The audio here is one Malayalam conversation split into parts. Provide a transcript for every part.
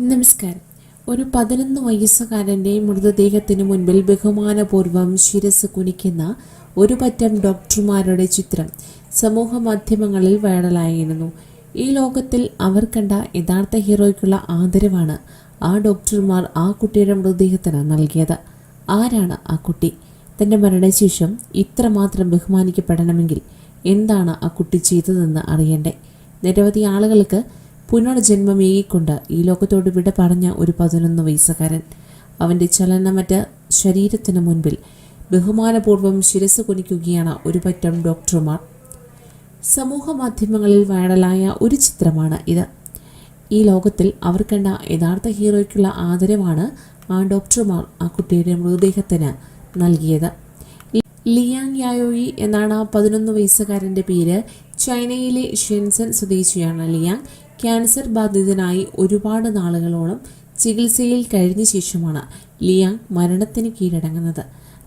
നമസ്കാരം. ഒരു പതിനൊന്ന് വയസ്സുകാരന്റെ മൃതദേഹത്തിന് മുൻപിൽ ബഹുമാനപൂർവം ശിരസ് കുനിക്കുന്ന ഒരു പറ്റം ഡോക്ടർമാരുടെ ചിത്രം സമൂഹ മാധ്യമങ്ങളിൽ വൈറലായിരുന്നു. ഈ ലോകത്തിൽ അവർ കണ്ട യഥാർത്ഥ ഹീറോയ്ക്കുള്ള ആദരവാണ് ആ ഡോക്ടർമാർ ആ കുട്ടിയുടെ മൃതദേഹത്തിന് നൽകിയത്. ആരാണ് ആ കുട്ടി? തന്റെ മരണശേഷം ഇത്രമാത്രം ബഹുമാനിക്കപ്പെടണമെങ്കിൽ എന്താണ് ആ കുട്ടി ചെയ്തതെന്ന് അറിയണ്ടേ? നിരവധി ആളുകൾക്ക് പുനർജന്മമേകിക്കൊണ്ട് ഈ ലോകത്തോട് വിട പറഞ്ഞ ഒരു പതിനൊന്ന് വയസ്സുകാരൻ അവന്റെ ചലനമറ്റ ശരീരത്തിന് മുൻപിൽ ബഹുമാനപൂർവം ശിരസ് കുനിക്കുകയാണ് ഒരു പറ്റം ഡോക്ടർമാർ. സമൂഹ മാധ്യമങ്ങളിൽ വൈറലായ ഒരു ചിത്രമാണ് ഇത്. ഈ ലോകത്തിൽ അവർ കണ്ട യഥാർത്ഥ ഹീറോയ്ക്കുള്ള ആദരവാണ് ആ ഡോക്ടർമാർ ആ കുട്ടിയുടെ മൃതദേഹത്തിന് നൽകിയത്. ലിയാങ് യായോയി എന്നാണ് ആ പതിനൊന്ന് വയസ്സുകാരന്റെ പേര്. ചൈനയിലെ ഷെൻസൻ സ്വദേശിയാണ് ലിയാങ്. ക്യാൻസർ ബാധിതനായി ഒരുപാട് നാളുകളോളം ചികിത്സയിൽ കഴിഞ്ഞ ശേഷമാണ് ലിയാങ് മരണത്തിന് കീഴടങ്ങുന്നത്.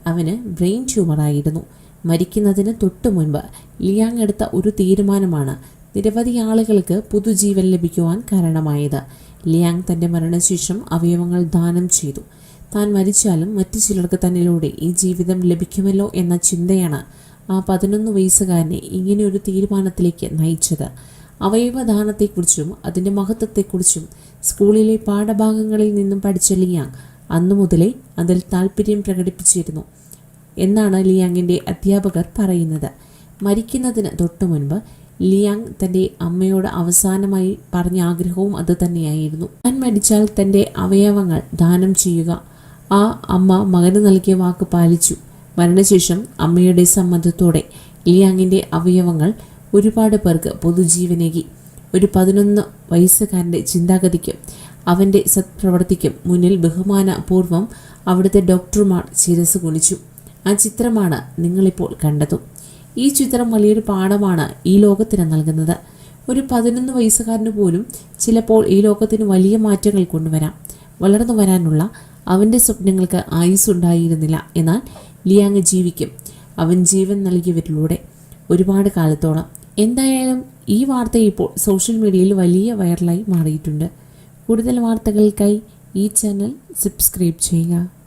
അവന് ബ്രെയിൻ ട്യൂമറായിരുന്നു. മരിക്കുന്നതിന് തൊട്ടു മുൻപ് ലിയാങ് എടുത്ത ഒരു തീരുമാനമാണ് നിരവധി ആളുകൾക്ക് പുതുജീവൻ ലഭിക്കുവാൻ കാരണമായത്. ലിയാങ് തന്റെ മരണശേഷം അവയവങ്ങൾ ദാനം ചെയ്തു. താൻ മരിച്ചാലും മറ്റു ചിലർക്ക് തന്നിലൂടെ ഈ ജീവിതം ലഭിക്കുമല്ലോ എന്ന ചിന്തയാണ് ആ പതിനൊന്ന് വയസ്സുകാരനെ ഇങ്ങനെയൊരു തീരുമാനത്തിലേക്ക് നയിച്ചത്. അവയവദാനത്തെക്കുറിച്ചും അതിന്റെ മഹത്വത്തെക്കുറിച്ചും സ്കൂളിലെ പാഠഭാഗങ്ങളിൽ നിന്നും പഠിച്ച ലിയാങ് അന്നു മുതലേ അതിൽ താല്പര്യം പ്രകടിപ്പിച്ചിരുന്നു എന്നാണ് ലിയാങ്ങിന്റെ അധ്യാപകർ പറയുന്നത്. മരിക്കുന്നതിന് തൊട്ടു മുൻപ് ലിയാങ് തന്റെ അമ്മയോട് അവസാനമായി പറഞ്ഞ ആഗ്രഹവും അത് തന്നെയായിരുന്നു. താൻ മരിച്ചാൽ തന്റെ അവയവങ്ങൾ ദാനം ചെയ്യുക. ആ അമ്മ മകന് നൽകിയ വാക്ക് പാലിച്ചു. മരണശേഷം അമ്മയുടെ സമ്മതത്തോടെ ലിയാങ്ങിന്റെ അവയവങ്ങൾ ഒരുപാട് പേർക്ക് പൊതുജീവനേകി. ഒരു പതിനൊന്ന് വയസ്സുകാരന്റെ ചിന്താഗതിക്കും അവന്റെ സത്പ്രവർത്തിക്കും മുന്നിൽ ബഹുമാനപൂർവം അവിടുത്തെ ഡോക്ടർമാർ ശിരസ് കുണിച്ചു ആ ചിത്രമാണ് നിങ്ങളിപ്പോൾ കണ്ടതും. ഈ ചിത്രം വലിയൊരു പാഠമാണ് ഈ ലോകത്തിന് നൽകുന്നത്. ഒരു പതിനൊന്ന് വയസ്സുകാരന് പോലും ചിലപ്പോൾ ഈ ലോകത്തിന് വലിയ മാറ്റങ്ങൾ കൊണ്ടുവരാം. വളർന്നു വരാനുള്ള അവന്റെ സ്വപ്നങ്ങൾക്ക് ആയുസ് ഉണ്ടായിരുന്നില്ല എന്നാൽ ലിയാങ് ജീവിക്കും. അവൻ ജീവൻ നൽകിയവരിലൂടെ ഒരുപാട് കാലത്തോളം എന്തായാലും ഈ വാർത്ത ഇപ്പോൾ സോഷ്യൽ മീഡിയയിൽ വലിയ വൈറലായി മാറിയിട്ടുണ്ട്. കൂടുതൽ വാർത്തകൾക്കായി ഈ ചാനൽ സബ്സ്ക്രൈബ് ചെയ്യുക.